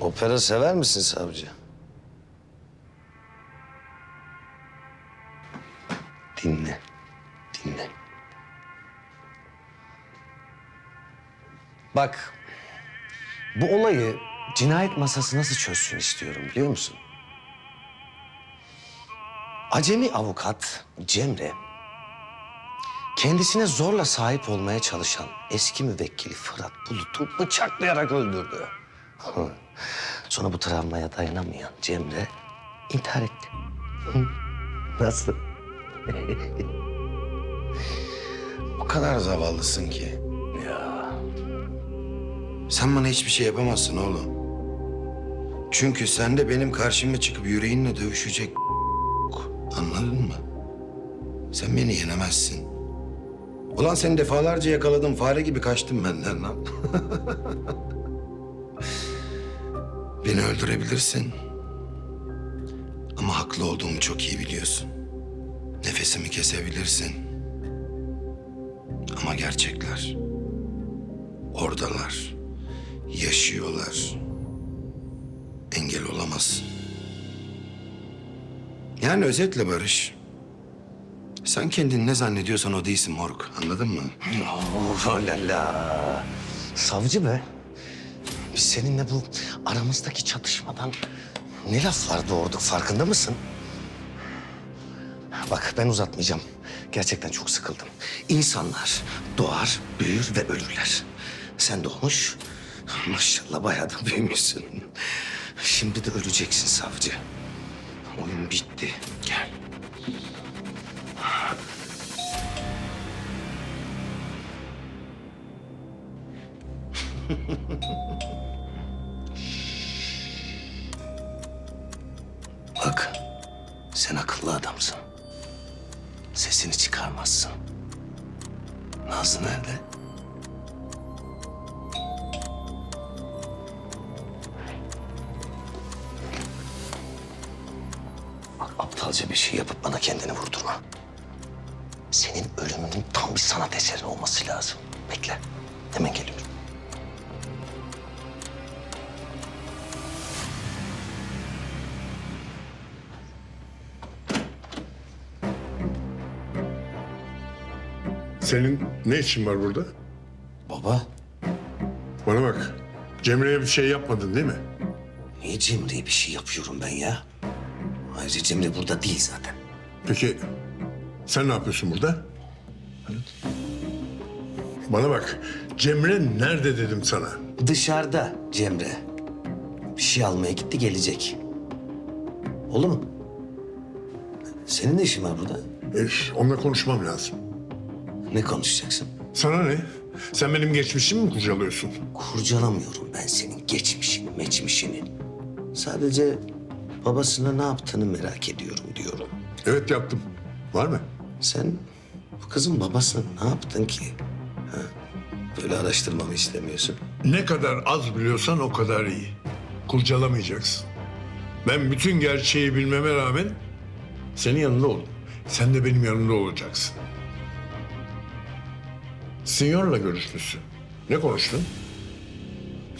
Opera sever misin savcı? Dinle, dinle. Bak, bu olayı cinayet masası nasıl çözsün istiyorum biliyor musun? Acemi avukat Cemre, kendisine zorla sahip olmaya çalışan eski müvekkili Fırat Bulut'u bıçaklayarak öldürdü. Sonra bu travmaya dayanamayan Cemre intihar etti. Nasıl? O kadar zavallısın ki. Ya Sen bana hiçbir şey yapamazsın oğlum. Çünkü sen de benim karşıma çıkıp yüreğinle dövüşecek Anladın mı? Sen beni yenemezsin. Ulan seni defalarca yakaladım. Fare gibi kaçtın benden lan. beni öldürebilirsin. Ama haklı olduğumu çok iyi biliyorsun. Nefesimi kesebilirsin. Ama gerçekler oradalar. Yaşıyorlar. Engel olamazsın. Yani özetle Barış. Sen kendini ne zannediyorsan o değilsin moruk. Anladın mı? Oh la la. Savcı be. Biz seninle bu aramızdaki çatışmadan ne laflar doğurduk farkında mısın? Bak ben uzatmayacağım. Gerçekten çok sıkıldım. İnsanlar doğar, büyür ve ölürler. Sen doğmuş, maşallah bayağı da büyümüşsün. Şimdi de öleceksin savcı. Oyun bitti. Gel. Bak, sen akıllı adamsın. Sesini çıkarmazsın. Nazlı nerede? Bak, aptalca bir şey yapıp bana kendini vurdurma. Senin ölümünün tam bir sanat eseri olması lazım. Bekle, hemen geliyorum. Senin ne işin var burada? Baba, Bana bak. Cemre'ye bir şey yapmadın değil mi? niye Cemre'ye bir şey yapıyorum ben ya? Ayrıca Cemre burada değil zaten. Peki sen ne yapıyorsun burada? Bana bak. Cemre nerede dedim sana? Dışarıda Cemre. Bir şey almaya gitti gelecek. Oldu mu? Senin ne işin var burada? E, onunla konuşmam lazım. Ne konuşacaksın? Sana ne? Sen benim geçmişimi mi kurcalıyorsun? Kurcalamıyorum ben senin geçmişini, meçmişini. Sadece babasına ne yaptığını merak ediyorum diyorum. Evet yaptım. Var mı? Sen bu kızın babasına ne yaptın ki? Ha? Böyle araştırmamı istemiyorsun. Ne kadar az biliyorsan o kadar iyi. Kurcalamayacaksın. Ben bütün gerçeği bilmeme rağmen senin yanında oldum. Sen de benim yanımda olacaksın. Sinyor'la görüşmüşsün. Ne konuştun?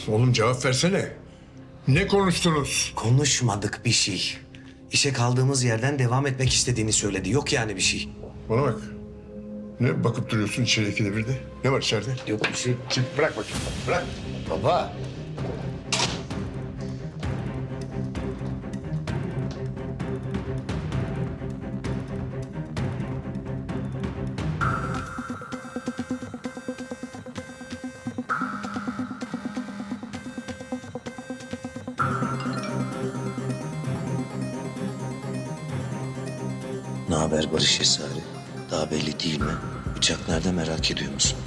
Oğlum cevap versene. Ne konuştunuz? Konuşmadık bir şey. İşe kaldığımız yerden devam etmek istediğini söyledi. Yok yani bir şey. Bana bak. Ne bakıp duruyorsun içeri ikide bir de? Ne var içeride? Yok bir şey. Çık bırak bakayım. Bırak. Baba. Ne haber Barış Esari? Daha belli değil mi? Bıçak nerede merak ediyor musun?